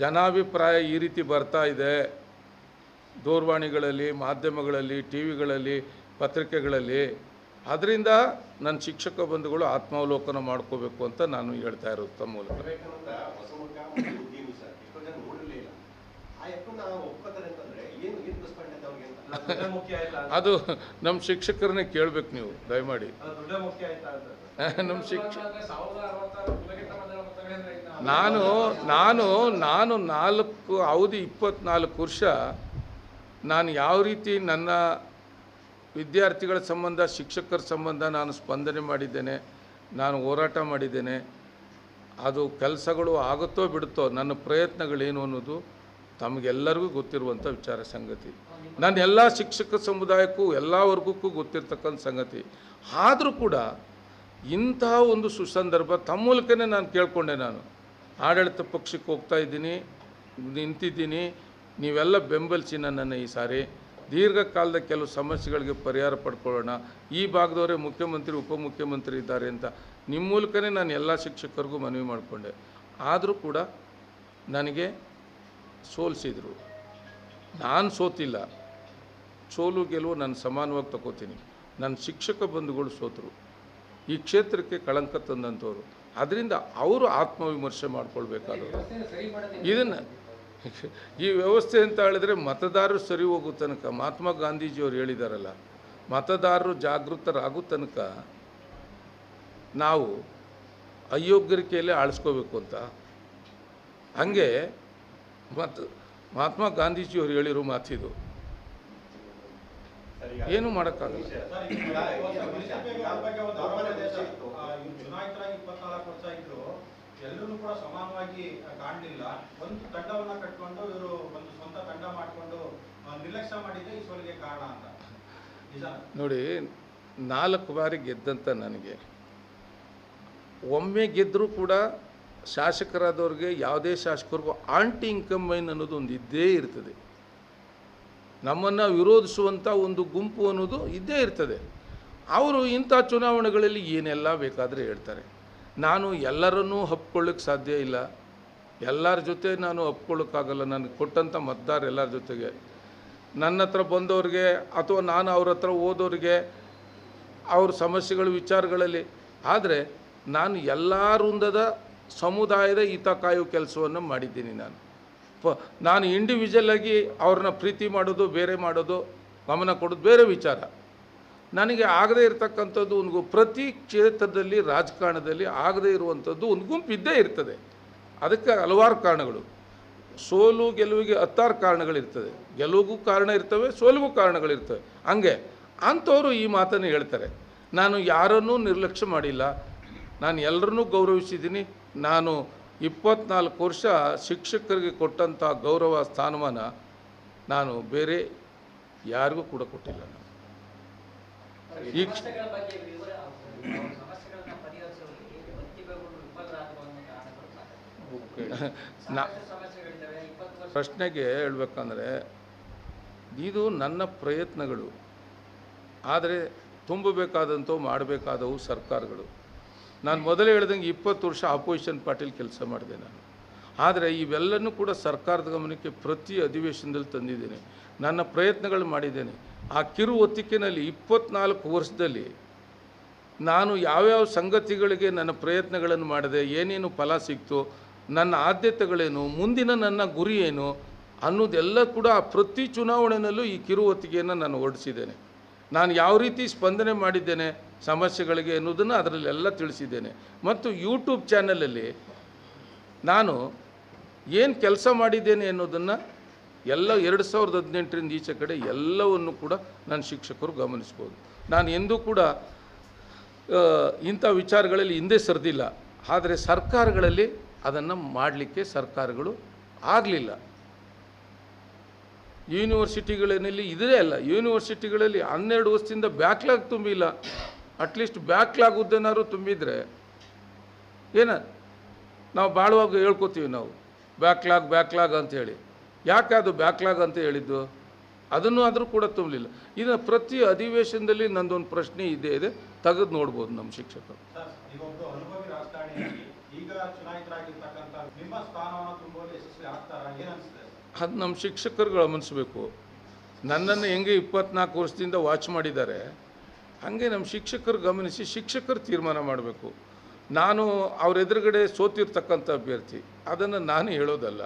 A: ಜನಾಭಿಪ್ರಾಯ ಈ ರೀತಿ ಬರ್ತಾ ಇದೆ. ದೂರವಾಣಿಗಳಲ್ಲಿ, ಮಾಧ್ಯಮಗಳಲ್ಲಿ ಟಿ ವಿಗಳಲ್ಲಿ ಪತ್ರಿಕೆಗಳಲ್ಲಿ. ಅದರಿಂದ ನನ್ನ ಶಿಕ್ಷಕ ಬಂಧುಗಳು ಆತ್ಮಾವಲೋಕನ ಮಾಡ್ಕೋಬೇಕು ಅಂತ ನಾನು ಹೇಳ್ತಾ ಇರೋದು ಮೂಲಕ. ಅದು ನಮ್ಮ ಶಿಕ್ಷಕರನ್ನೇ ಕೇಳಬೇಕು ನೀವು ದಯಮಾಡಿ.
D: ಅದು ಮುಖ್ಯ ಆಯ್ತಾ [laughs]
A: ನಮ್ಮ ಶಿಕ್ಷ ನಾನು ನಾನು ನಾನು ನಾಲ್ಕು ಅವಧಿ ಇಪ್ಪತ್ನಾಲ್ಕು ವರ್ಷ ನಾನು ಯಾವ ರೀತಿ ನನ್ನ ವಿದ್ಯಾರ್ಥಿಗಳ ಸಂಬಂಧ ಶಿಕ್ಷಕರ ಸಂಬಂಧ ನಾನು ಸ್ಪಂದನೆ ಮಾಡಿದ್ದೇನೆ ನಾನು ಹೋರಾಟ ಮಾಡಿದ್ದೇನೆ ಅದು ಕೆಲಸಗಳು ಆಗುತ್ತೋ ಬಿಡುತ್ತೋ ನನ್ನ ಪ್ರಯತ್ನಗಳೇನು ಅನ್ನೋದು ತಮಗೆಲ್ಲರಿಗೂ ಗೊತ್ತಿರುವಂಥ ವಿಚಾರ ಸಂಗತಿ. ನನ್ನ ಎಲ್ಲ ಶಿಕ್ಷಕ ಸಮುದಾಯಕ್ಕೂ ಎಲ್ಲ ವರ್ಗಕ್ಕೂ ಗೊತ್ತಿರ್ತಕ್ಕಂಥ ಸಂಗತಿ. ಆದರೂ ಕೂಡ ಇಂತಹ ಒಂದು ಸುಸಂದರ್ಭ ತಮ್ಮ ಮೂಲಕನೇ ನಾನು ಕೇಳಿಕೊಂಡೆ ನಾನು. ಆಡಳಿತ ಪಕ್ಷಕ್ಕೆ ಹೋಗ್ತಾ ಇದ್ದೀನಿ, ನಿಂತಿದ್ದೀನಿ, ನೀವೆಲ್ಲ ಬೆಂಬಲಿಸಿ ನನ್ನನ್ನು ಈ ಸಾರಿ. ದೀರ್ಘಕಾಲದ ಕೆಲವು ಸಮಸ್ಯೆಗಳಿಗೆ ಪರಿಹಾರ ಪಡ್ಕೊಳ್ಳೋಣ. ಈ ಭಾಗದವರೇ ಮುಖ್ಯಮಂತ್ರಿ, ಉಪಮುಖ್ಯಮಂತ್ರಿ ಇದ್ದಾರೆ ಅಂತ ನಿಮ್ಮ ಮೂಲಕನೇ ನಾನು ಎಲ್ಲ ಶಿಕ್ಷಕರಿಗೂ ಮನವಿ ಮಾಡಿಕೊಂಡೆ. ಆದರೂ ಕೂಡ ನನಗೆ ಸೋಲಿಸಿದರು. ನಾನು ಸೋತಿಲ್ಲ. ಸೋಲು ಗೆಲುವು ನಾನು ಸಮಾನವಾಗಿ ತಗೋತೀನಿ ನನ್ನ ಶಿಕ್ಷಕ ಬಂಧುಗಳು ಸೋತರು. ಈ ಕ್ಷೇತ್ರಕ್ಕೆ ಕಳಂಕ ತಂದಂಥವ್ರು. ಅದರಿಂದ ಅವರು ಆತ್ಮವಿಮರ್ಶೆ ಮಾಡ್ಕೊಳ್ಬೇಕಾದವರು. ಇದನ್ನು ಈ ವ್ಯವಸ್ಥೆ ಅಂತ ಹೇಳಿದ್ರೆ ಮತದಾರರು ಸರಿ ಹೋಗೋ ತನಕ, ಮಹಾತ್ಮ ಗಾಂಧೀಜಿಯವರು ಹೇಳಿದಾರಲ್ಲ, ಮತದಾರರು ಜಾಗೃತರಾಗೋ ತನಕ ನಾವು ಅಯೋಗ್ಯರಿಕೆಯಲ್ಲೇ ಆಳಿಸ್ಕೋಬೇಕು ಅಂತ. ಹಾಗೆ ಮತ್ತು ಮಹಾತ್ಮ ಗಾಂಧೀಜಿಯವರು ಹೇಳಿರೋ ಮಾತಿದು. ಏನು ಮಾಡೋಕ್ಕಾಗಲ್ಲ.
D: ಸರ್, ಈಗ ಇವತ್ತು ಬಿಜೆಪಿಗೆ ಅವ್ರ ಒಂದು ಆರೋಪ ಇದೆ ಸರ್. ಆ, ಇವ್ರು ಚುನಾಯಿತರಾಗಿ ವರ್ಷ ಇದ್ರು ಎಲ್ಲರೂ ಕೂಡ ಸಮಾನವಾಗಿ ಕಾಣಲಿಲ್ಲ. ಒಂದು ತಂಡವನ್ನ ಕಟ್ಕೊಂಡು ಇವರು ಒಂದು ಸ್ವಂತ ತಂಡ ಮಾಡಿಕೊಂಡು ನಿರ್ಲಕ್ಷ್ಯ ಮಾಡಿದ್ರೆ ಈ ಕಾರಣ ಅಂತ.
A: ನೋಡಿ ನಾಲ್ಕು ಬಾರಿ ಗೆದ್ದಂತ ನನಗೆ ಒಮ್ಮೆ ಗೆದ್ದರೂ ಕೂಡ ಶಾಸಕರಾದವ್ರಿಗೆ ಯಾವುದೇ ಶಾಸಕರಿಗೂ ಆಂಟಿ ಇನ್ಕಮ್ ಮೈನ್ ಅನ್ನೋದು ಒಂದು ಇದ್ದೇ ಇರ್ತದೆ. ನಮ್ಮನ್ನು ವಿರೋಧಿಸುವಂಥ ಒಂದು ಗುಂಪು ಅನ್ನೋದು ಇದ್ದೇ ಇರ್ತದೆ. ಅವರು ಇಂಥ ಚುನಾವಣೆಗಳಲ್ಲಿ ಏನೆಲ್ಲ ಬೇಕಾದರೆ ಹೇಳ್ತಾರೆ. ನಾನು ಎಲ್ಲರನ್ನೂ ಹಪ್ಕೊಳ್ಳೋಕ್ಕೆ ಸಾಧ್ಯ ಇಲ್ಲ. ಎಲ್ಲರ ಜೊತೆ ನಾನು ಒಪ್ಕೊಳ್ಳೋಕ್ಕಾಗಲ್ಲ. ನನಗೆ ಕೊಟ್ಟಂಥ ಮತದಾರ ಎಲ್ಲರ ಜೊತೆಗೆ. ನನ್ನ ಹತ್ರ ಬಂದವ್ರಿಗೆ ಅಥವಾ ನಾನು ಅವ್ರ ಹತ್ರ ಓದೋರಿಗೆ ಅವ್ರ ಸಮಸ್ಯೆಗಳ, ವಿಚಾರಗಳಲ್ಲಿ. ಆದರೆ ನಾನು ಎಲ್ಲ ವೃಂದದ ಸಮುದಾಯದ ಹಿತ ಕಾಯುವ ಕೆಲಸವನ್ನು ಮಾಡಿದ್ದೀನಿ ನಾನು. ಪ, ನಾನು ಇಂಡಿವಿಜುವಲ್ ಆಗಿ ಅವ್ರನ್ನ ಪ್ರೀತಿ ಮಾಡೋದು, ಬೇರೆ ಮಾಡೋದು, ಗಮನ ಕೊಡೋದು, ಬೇರೆ ವಿಚಾರ. ನನಗೆ ಆಗದೇ ಇರತಕ್ಕಂಥದ್ದು ಒಂದು ಪ್ರತಿ ಕ್ಷೇತ್ರದಲ್ಲಿ, ರಾಜಕಾರಣದಲ್ಲಿ ಆಗದೇ ಇರುವಂಥದ್ದು ಒಂದು ಗುಂಪು ಇದ್ದೇ ಇರ್ತದೆ. ಅದಕ್ಕೆ ಹಲವಾರು ಕಾರಣಗಳು. ಸೋಲು ಗೆಲುವಿಗೆ ಹತ್ತಾರು ಕಾರಣಗಳಿರ್ತದೆ. ಗೆಲುವಿಗೂ ಕಾರಣ ಇರ್ತವೆ, ಸೋಲಿಗೂ ಕಾರಣಗಳಿರ್ತವೆ ಹಂಗೆ, ಅಂಥವರು ಈ ಮಾತನ್ನು ಹೇಳ್ತಾರೆ. ನಾನು ಯಾರನ್ನೂ ನಿರ್ಲಕ್ಷ್ಯ ಮಾಡಿಲ್ಲ. ನಾನು ಎಲ್ಲರನ್ನೂ ಗೌರವಿಸಿದ್ದೀನಿ. ನಾನು ಇಪ್ಪತ್ನಾಲ್ಕು ವರ್ಷ ಶಿಕ್ಷಕರಿಗೆ ಕೊಟ್ಟಂಥ ಗೌರವ ಸ್ಥಾನಮಾನ ನಾನು ಬೇರೆ ಯಾರಿಗೂ ಕೂಡ ಕೊಟ್ಟಿಲ್ಲ. ನಾ ಪ್ರಶ್ನೆಗೆ ಹೇಳ್ಬೇಕಂದ್ರೆ ಇದು ನನ್ನ ಪ್ರಯತ್ನಗಳು ಆದರೆ ತುಂಬಬೇಕಾದಂಥವು ಮಾಡಬೇಕಾದವು ಸರ್ಕಾರಗಳು ನಾನು ಮೊದಲೇ ಹೇಳ್ದಂಗೆ ಇಪ್ಪತ್ತು ವರ್ಷ ಆಪೋಸಿಷನ್ ಪಾರ್ಟಿಲಿ ಕೆಲಸ ಮಾಡಿದೆ ನಾನು. ಆದರೆ ಇವೆಲ್ಲನೂ ಕೂಡ ಸರ್ಕಾರದ ಗಮನಕ್ಕೆ ಪ್ರತಿ ಅಧಿವೇಶನದಲ್ಲಿ ತಂದಿದ್ದೇನೆ. ನನ್ನ ಪ್ರಯತ್ನಗಳು ಮಾಡಿದ್ದೇನೆ. ಆ ಕಿರು ಹೊತ್ತಿಕೆನಲ್ಲಿ ಇಪ್ಪತ್ನಾಲ್ಕು ವರ್ಷದಲ್ಲಿ ನಾನು ಯಾವ್ಯಾವ ಸಂಗತಿಗಳಿಗೆ ನನ್ನ ಪ್ರಯತ್ನಗಳನ್ನು ಮಾಡಿದೆ, ಏನೇನು ಫಲ ಸಿಕ್ತು, ನನ್ನ ಆದ್ಯತೆಗಳೇನು, ಮುಂದಿನ ನನ್ನ ಗುರಿ ಏನು ಅನ್ನೋದೆಲ್ಲ ಕೂಡ ಪ್ರತಿ ಚುನಾವಣೆಯಲ್ಲೂ ಈ ಕಿರು ಹೊತ್ತಿಗೆಯನ್ನು ನಾನು ಹೊರಡಿಸಿದ್ದೇನೆ. ನಾನು ಯಾವ ರೀತಿ ಸ್ಪಂದನೆ ಮಾಡಿದ್ದೇನೆ ಸಮಸ್ಯೆಗಳಿಗೆ ಅನ್ನೋದನ್ನು ಅದರಲ್ಲೆಲ್ಲ ತಿಳಿಸಿದ್ದೇನೆ. ಮತ್ತು ಯೂಟ್ಯೂಬ್ ಚಾನಲಲ್ಲಿ ನಾನು ಏನು ಕೆಲಸ ಮಾಡಿದ್ದೇನೆ ಅನ್ನೋದನ್ನು ಎಲ್ಲ ಎರಡು ಸಾವಿರದ ಹದಿನೆಂಟರಿಂದ ಈಚೆ ಕಡೆ ಎಲ್ಲವನ್ನು ಕೂಡ ನನ್ನ ಶಿಕ್ಷಕರು ಗಮನಿಸ್ಬೋದು. ನಾನು ಎಂದೂ ಕೂಡ ಇಂಥ ವಿಚಾರಗಳಲ್ಲಿ ಹಿಂದೆ ಸರಿದಿಲ್ಲ. ಆದರೆ ಸರ್ಕಾರಗಳಲ್ಲಿ ಅದನ್ನು ಮಾಡಲಿಕ್ಕೆ ಸರ್ಕಾರಗಳು ಆಗಲಿಲ್ಲ. ಯೂನಿವರ್ಸಿಟಿಗಳಲ್ಲಿ ಇದೇ ಅಲ್ಲ. ಯೂನಿವರ್ಸಿಟಿಗಳಲ್ಲಿ ಹನ್ನೆರಡು ವರ್ಷದಿಂದ ಬ್ಯಾಕ್ಲಾಗ್ ತುಂಬಿಲ್ಲ. ಅಟ್ಲೀಸ್ಟ್ ಬ್ಯಾಕ್ಲಾಗ್ ಉದ್ದೇನಾದ್ರು ತುಂಬಿದರೆ ಏನ? ನಾವು ಬಾಳುವಾಗ ಹೇಳ್ಕೊತೀವಿ ನಾವು. ಬ್ಯಾಕ್ಲಾಗ್ ಬ್ಯಾಕ್ಲಾಗ್ ಅಂತ ಹೇಳಿ. ಯಾಕೆ ಅದು ಬ್ಯಾಕ್ಲಾಗ್ ಅಂತ ಹೇಳಿದ್ದು? ಅದನ್ನು ಆದರೂ ಕೂಡ ತುಂಬಲಿಲ್ಲ ಇದನ್ನು ಪ್ರತಿ ಅಧಿವೇಶನದಲ್ಲಿ ನಂದೊಂದು ಪ್ರಶ್ನೆ ಇದೆ ಇದೆ. ತೆಗೆದು ನೋಡ್ಬೋದು ನಮ್ಮ ಶಿಕ್ಷಕರು
D: ಸರ್ ಈಗ ಒಬ್ಬರು ಅನುಭವಿ ರಾಜಕಾರಣಿಯಾಗಿ ಈಗ ಚುನಾಯಿತರಾಗಿರ್ತಕ್ಕಂಥ ನಿಮ್ಮ ಸ್ಥಾನವನ್ನು ತುಂಬುವಲ್ಲಿ ಯಶಸ್ವಿ ಆಗ್ತಾರಾ ಏನ್ ಅನ್ಸುತ್ತೆ ಸರ್
A: ಅದು ನಮ್ಮ ಶಿಕ್ಷಕರು ಗಮನಿಸಬೇಕು. ನನ್ನನ್ನು ಹೆಂಗೆ ಇಪ್ಪತ್ನಾಲ್ಕು ವರ್ಷದಿಂದ ವಾಚ್ ಮಾಡಿದ್ದಾರೆ ಹಾಗೆ ನಮ್ಮ ಶಿಕ್ಷಕರು ಗಮನಿಸಿ ಶಿಕ್ಷಕರು ತೀರ್ಮಾನ ಮಾಡಬೇಕು. ನಾನು ಅವ್ರ ಎದುರುಗಡೆ ಸೋತಿರ್ತಕ್ಕಂಥ ಅಭ್ಯರ್ಥಿ ಅದನ್ನು ನಾನು ಹೇಳೋದಲ್ಲ.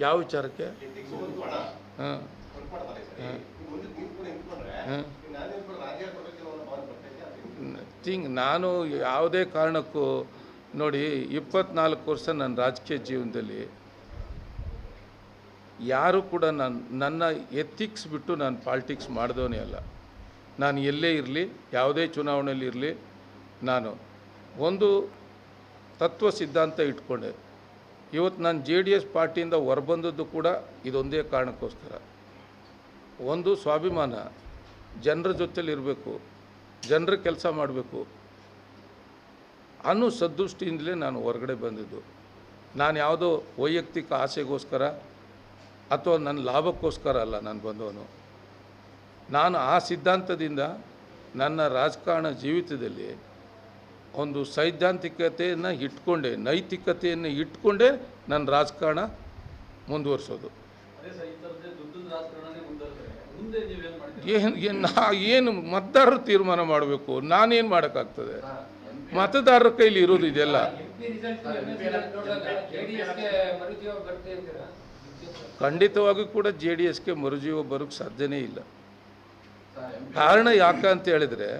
A: ಯಾವ ವಿಚಾರಕ್ಕೆ? ಹಾಂ.
E: ಹಾಂ.
A: ಥಿಂಗ್ ನಾನು ಯಾವುದೇ ಕಾರಣಕ್ಕೂ ನೋಡಿ ಇಪ್ಪತ್ನಾಲ್ಕು ವರ್ಷ ನನ್ನ ರಾಜಕೀಯ ಜೀವನದಲ್ಲಿ ಯಾರು ಕೂಡ ನನ್ನ ನನ್ನ ಎಥಿಕ್ಸ್ ಬಿಟ್ಟು ನಾನು ಪಾಲಿಟಿಕ್ಸ್ ಮಾಡಿದವನೇ ಅಲ್ಲ. ನಾನು ಎಲ್ಲೇ ಇರಲಿ, ಯಾವುದೇ ಚುನಾವಣೆಯಲ್ಲಿ ಇರಲಿ, ನಾನು ಒಂದು ತತ್ವ ಸಿದ್ಧಾಂತ ಇಟ್ಕೊಂಡೆ. ಇವತ್ತು ನಾನು ಜೆ ಡಿ ಎಸ್ ಪಾರ್ಟಿಯಿಂದ ಹೊರಬಂದದ್ದು ಕೂಡ ಇದೊಂದೇ ಕಾರಣಕ್ಕೋಸ್ಕರ. ಒಂದು ಸ್ವಾಭಿಮಾನ, ಜನರ ಜೊತೆಲಿ ಇರಬೇಕು ಜನರ ಕೆಲಸ ಮಾಡಬೇಕು ಅನ್ನೋ ಸದೃಷ್ಟಿಯಿಂದಲೇ ನಾನು ಹೊರಗಡೆ ಬಂದಿದ್ದು. ನಾನು ಯಾವುದೋ ವೈಯಕ್ತಿಕ ಆಸೆಗೋಸ್ಕರ ಅಥವಾ ನನ್ನ ಲಾಭಕ್ಕೋಸ್ಕರ ಅಲ್ಲ ನಾನು ಬಂದವನು. ನಾನು ಆ ಸಿದ್ಧಾಂತದಿಂದ ನನ್ನ ರಾಜಕಾರಣ ಜೀವಿತದಲ್ಲಿ ಒಂದು ಸೈದ್ಧಾಂತಿಕತೆಯನ್ನು ಇಟ್ಕೊಂಡೆ, ನೈತಿಕತೆಯನ್ನು ಇಟ್ಕೊಂಡೇ ನನ್ನ ರಾಜಕಾರಣ ಮುಂದುವರಿಸೋದು
B: ಅದೇ ಸರ್ ಈ ಥರದ್ದೇ ದುಡ್ಡಿನ ರಾಜಕಾರಣನೇ ಮುಂದುವರೆದ್ರೆ ಮುಂದೆ ನೀವೇನ್ ಮಾಡ್ತೀರಿ
A: ಏನು ಏನು ನಾ ಏನು ಮತದಾರರು ತೀರ್ಮಾನ ಮಾಡಬೇಕು ನಾನೇನು ಮಾಡೋಕ್ಕಾಗ್ತದೆ? ಮತದಾರರ ಕೈಲಿ ಇರೋದು ಇದೆಲ್ಲ ಖಂಡಿತವಾಗಿ ಕೂಡ ಜೆ ಡಿ ಎಸ್ಗೆ ಮರುಜೀವ ಬರೋಕ್ಕೆ ಸಾಧ್ಯನೇ ಇಲ್ಲ. ಕಾರಣ ಯಾಕೆ ಅಂತ ಹೇಳಿದರೆ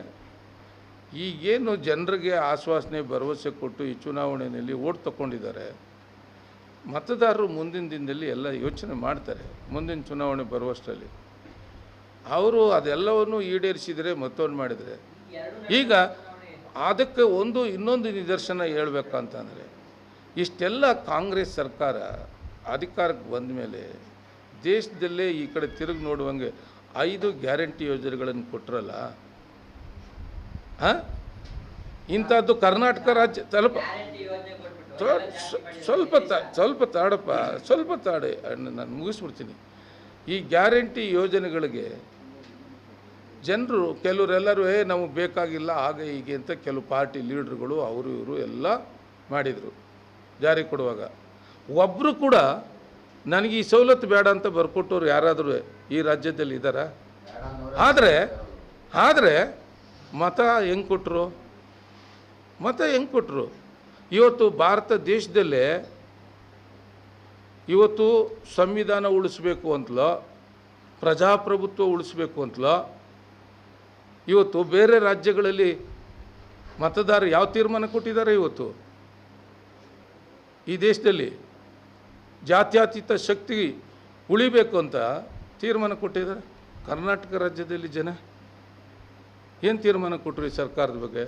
A: ಈಗೇನು ಜನರಿಗೆ ಆಶ್ವಾಸನೆ ಭರವಸೆ ಕೊಟ್ಟು ಈ ಚುನಾವಣೆಯಲ್ಲಿ ಓಟ್ ತಗೊಂಡಿದ್ದಾರೆ ಮತದಾರರು ಮುಂದಿನ ದಿನದಲ್ಲಿ ಎಲ್ಲ ಯೋಚನೆ ಮಾಡ್ತಾರೆ ಮುಂದಿನ ಚುನಾವಣೆ ಬರುವಷ್ಟರಲ್ಲಿ. ಅವರು ಅದೆಲ್ಲವನ್ನು ಈಡೇರಿಸಿದರೆ ಮತ್ತೊಂದು ಮಾಡಿದರೆ. ಈಗ ಅದಕ್ಕೆ ಒಂದು ಇನ್ನೊಂದು ನಿದರ್ಶನ ಹೇಳ್ಬೇಕಂತಂದರೆ, ಇಷ್ಟೆಲ್ಲ ಕಾಂಗ್ರೆಸ್ ಸರ್ಕಾರ ಅಧಿಕಾರಕ್ಕೆ ಬಂದ ಮೇಲೆ ದೇಶದಲ್ಲೇ ಈ ಕಡೆ ತಿರುಗಿ ನೋಡುವಂಗೆ ಐದು ಗ್ಯಾರಂಟಿ ಯೋಜನೆಗಳನ್ನು ಕೊಟ್ಟರಲ್ಲ ಹಾಂ? ಇಂಥದ್ದು ಕರ್ನಾಟಕ ರಾಜ್ಯ ತಲುಪ. ಸ್ವಲ್ಪ ತ, ಸ್ವಲ್ಪ ತಾಡಪ್ಪ, ಸ್ವಲ್ಪ ತಾಡೆ ನಾನು ಮುಗಿಸ್ಬಿಡ್ತೀನಿ. ಈ ಗ್ಯಾರಂಟಿ ಯೋಜನೆಗಳಿಗೆ ಜನರು ಕೆಲವರೆಲ್ಲರೂ, ಏ, ನಮಗೆ ಬೇಕಾಗಿಲ್ಲ, ಹಾಗೆ ಹೀಗೆ ಅಂತ ಕೆಲವು ಪಾರ್ಟಿ ಲೀಡ್ರುಗಳು, ಅವರು ಇವರು ಎಲ್ಲ ಮಾಡಿದರು, ಜಾರಿ ಕೊಡುವಾಗ. ಒಬ್ಬರು ಕೂಡ, ನನಗೆ ಈ ಸವಲತ್ತು ಬೇಡ ಅಂತ ಬರ್ಕೊಟ್ಟವ್ರು ಯಾರಾದರೂ ಈ ರಾಜ್ಯದಲ್ಲಿ ಇದ್ದಾರಾ? ಆದರೆ ಆದರೆ, ಮತ ಹೆಂಗೆ ಕೊಟ್ಟರು ಮತ ಹೆಂಗೆ ಕೊಟ್ಟರು ಇವತ್ತು ಭಾರತ ದೇಶದಲ್ಲೇ, ಇವತ್ತು ಸಂವಿಧಾನ ಉಳಿಸ್ಬೇಕು ಅಂತಲೋ, ಪ್ರಜಾಪ್ರಭುತ್ವ ಉಳಿಸ್ಬೇಕು ಅಂತಲೋ ಇವತ್ತು ಬೇರೆ ರಾಜ್ಯಗಳಲ್ಲಿ ಮತದಾರರು ಯಾವ ತೀರ್ಮಾನ ಕೊಟ್ಟಿದ್ದಾರೆ ಇವತ್ತು? ಈ ದೇಶದಲ್ಲಿ ಜಾತ್ಯತೀತ ಶಕ್ತಿ ಉಳಿಬೇಕು ಅಂತ ತೀರ್ಮಾನ ಕೊಟ್ಟಿದ್ದಾರೆ. ಕರ್ನಾಟಕ ರಾಜ್ಯದಲ್ಲಿ ಜನ ಏನು ತೀರ್ಮಾನ ಕೊಟ್ಟರು ಈ ಸರ್ಕಾರದ ಬಗ್ಗೆ?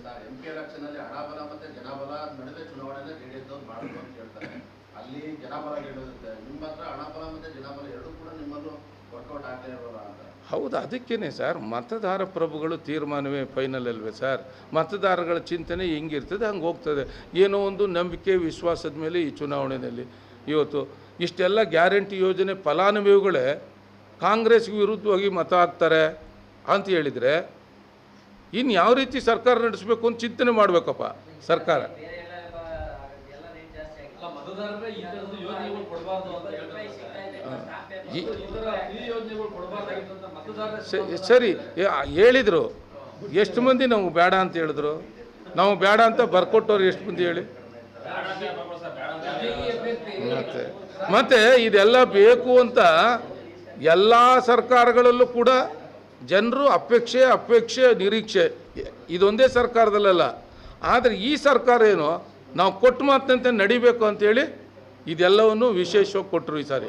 C: ಅಲ್ಲಿ ಗೆಲ್ಲುತ್ತೆ ನಿಮ್ಮ ಹತ್ರ ಹಣಬಲ ಮತ್ತೆ ಜನಬಲ ಎರಡೂ ಕೂಡ ನಿಮ್ಮನ್ನು ವರ್ಕೌಟ್ ಆಗ್ತಾ ಇರೋಲ್ಲ ಅಂತ.
A: ಹೌದು, ಅದಕ್ಕೇನೆ ಸರ್. ಮತದಾರ ಪ್ರಭುಗಳು ತೀರ್ಮಾನವೇ ಫೈನಲ್ ಅಲ್ವೇ ಸರ್. ಮತದಾರಗಳ ಚಿಂತನೆ ಹೆಂಗಿರ್ತದೆ, ಹಂಗೆ ಹೋಗ್ತದೆ. ಏನೋ ಒಂದು ನಂಬಿಕೆ, ವಿಶ್ವಾಸದ ಮೇಲೆ ಈ ಚುನಾವಣೆಯಲ್ಲಿ. ಇವತ್ತು ಇಷ್ಟೆಲ್ಲ ಗ್ಯಾರಂಟಿ ಯೋಜನೆ ಫಲಾನುಭವಿಗಳೇ ಕಾಂಗ್ರೆಸ್ಗೆ ವಿರುದ್ಧವಾಗಿ ಮತ ಹಾಕ್ತಾರೆ ಅಂತ ಹೇಳಿದರೆ ಇನ್ನು ಯಾವ ರೀತಿ ಸರ್ಕಾರ ನಡೆಸಬೇಕು ಅಂತ ಚಿಂತನೆ ಮಾಡಬೇಕಪ್ಪ ಸರ್ಕಾರ. ಸರಿ ಹೇಳಿದರು. ಎಷ್ಟು ಮಂದಿ ನಾವು ಬೇಡ ಅಂತ ಹೇಳಿದ್ರು. ನಾವು ಬೇಡ ಅಂತ ಬರ್ಕೊಟ್ಟವ್ರು ಎಷ್ಟು ಮಂದಿ ಹೇಳಿ? ಮತ್ತೆ ಮತ್ತೆ ಇದೆಲ್ಲ ಬೇಕು ಅಂತ ಎಲ್ಲ ಸರ್ಕಾರಗಳಲ್ಲೂ ಕೂಡ ಜನರು ಅಪೇಕ್ಷೆ ಅಪೇಕ್ಷೆ ನಿರೀಕ್ಷೆ. ಇದೊಂದೇ ಸರ್ಕಾರದಲ್ಲಲ್ಲ. ಆದರೆ ಈ ಸರ್ಕಾರ ಏನು ನಾವು ಕೊಟ್ಟು ಮಾತಂತೆ ನಡಿಬೇಕು ಅಂತೇಳಿ ಇದೆಲ್ಲವನ್ನು ವಿಶೇಷವಾಗಿ ಕೊಟ್ಟರು ಈ ಸಾರಿ.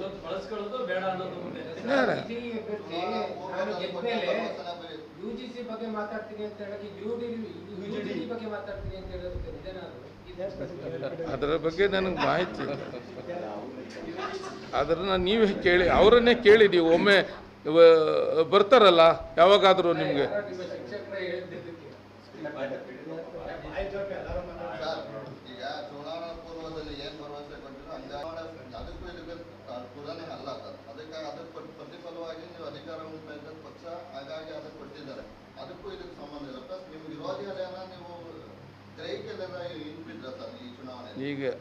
A: ಅದರ ಬಗ್ಗೆ ನನಗೆ ಮಾಹಿತಿ ಅದನ್ನ ಅದನ್ನು ನೀವೇ ಕೇಳಿ ಅವರನ್ನೇ ಕೇಳಿ ನೀವು. ಒಮ್ಮೆ ಬರ್ತಾರಲ್ಲ ಯಾವಾಗಾದರೂ ನಿಮಗೆ
F: ಯಾರೋ ನಿಮ್ಮ ಶಿಕ್ಷಕರೇ ಹೇಳಿದ್ದಕ್ಕೆ
G: ಈಗ ಚುನಾವಣಾ ಪೂರ್ವದಲ್ಲಿ ಏನ್ ಭರವಸೆ ಕೊಟ್ಟಿರೋ ಹಂಗಾರೆ ಅದಕ್ಕೂ ಇದಕ್ಕೆ ತುಲನೆ ಅಲ್ಲ ಸರ್ ಅದಕ್ಕೆ ಅದಕ್ಕೆ ಪ್ರತಿ- ಪ್ರತಿಫಲವಾಗಿ ನೀವು ಅಧಿಕಾರವನ್ನು ಪಡೆದ ಪಕ್ಷ ಹಾಗಾಗಿ ಅದಕ್ಕೆ ಕೊಟ್ಟಿದ್ದಾರೆ ಅದಕ್ಕೂ ಇದಕ್ಕೆ ಸಂಬಂಧ ಇಲ್ಲ ಪ್ಲಸ್ ನಿಮ್ಮ ವಿರೋಧಿಗಳೇನ ನೀವು ಗ್ರಹಿಕೆಲ್ಲ ಇನ್ಬಿದ್ರ ಸರ್ ಈ ಚುನಾವಣೆ
A: ಈಗ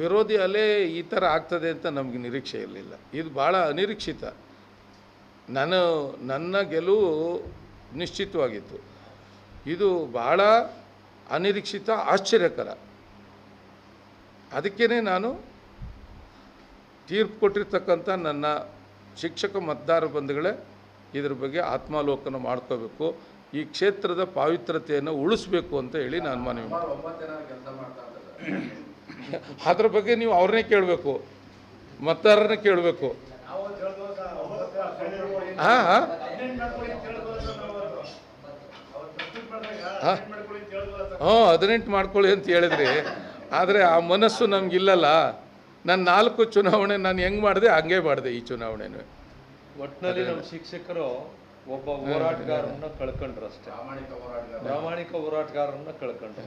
A: ವಿರೋಧಿ ಅಲೆ ಈ ಥರ ಆಗ್ತದೆ ಅಂತ ನಮಗೆ ನಿರೀಕ್ಷೆ ಇರಲಿಲ್ಲ. ಇದು ಭಾಳ ಅನಿರೀಕ್ಷಿತ. ನಾನು, ನನ್ನ ಗೆಲುವು ನಿಶ್ಚಿತವಾಗಿತ್ತು. ಇದು ಭಾಳ ಅನಿರೀಕ್ಷಿತ, ಆಶ್ಚರ್ಯಕರ. ಅದಕ್ಕೇ ನಾನು ತೀರ್ಪು ಕೊಟ್ಟಿರ್ತಕ್ಕಂಥ ನನ್ನ ಶಿಕ್ಷಕ ಮತದಾರ ಬಂಧುಗಳೇ ಇದ್ರ ಬಗ್ಗೆ ಆತ್ಮಾಲೋಕನ ಮಾಡ್ಕೋಬೇಕು, ಈ ಕ್ಷೇತ್ರದ ಪಾವಿತ್ರತೆಯನ್ನು ಉಳಿಸ್ಬೇಕು ಅಂತ ಹೇಳಿ ನಾನು ಮನವಿ [laughs] ಅದ್ರ ಬಗ್ಗೆ ನೀವು ಅವ್ರನ್ನೇ ಕೇಳಬೇಕು ಮತ್ತಾರನ್ನ ಕೇಳಬೇಕು. ಹಾಂ ಹಾಂ ಹ್ಞೂ ಹದಿನೆಂಟು ಮಾಡ್ಕೊಳ್ಳಿ ಅಂತ ಹೇಳಿದ್ರಿ. ಆದರೆ ಆ ಮನಸ್ಸು ನಮಗಿಲ್ಲಲ್ಲ. ನಾನು ನಾಲ್ಕು ಚುನಾವಣೆ ನಾನು ಹೆಂಗೆ ಮಾಡಿದೆ ಹಂಗೆ ಮಾಡಿದೆ ಈ ಚುನಾವಣೆನೂ.
H: ಒಟ್ಟಿನಲ್ಲಿ ನಮ್ಮ ಶಿಕ್ಷಕರು ಒಬ್ಬ ಹೋರಾಟಗಾರನ್ನ ಕಳ್ಕೊಂಡ್ರು ಅಷ್ಟೇ.
C: ಪ್ರಾಮಾಣಿಕ
H: ಹೋರಾಟಗಾರನ್ನ ಕಳ್ಕೊಂಡ್ರು.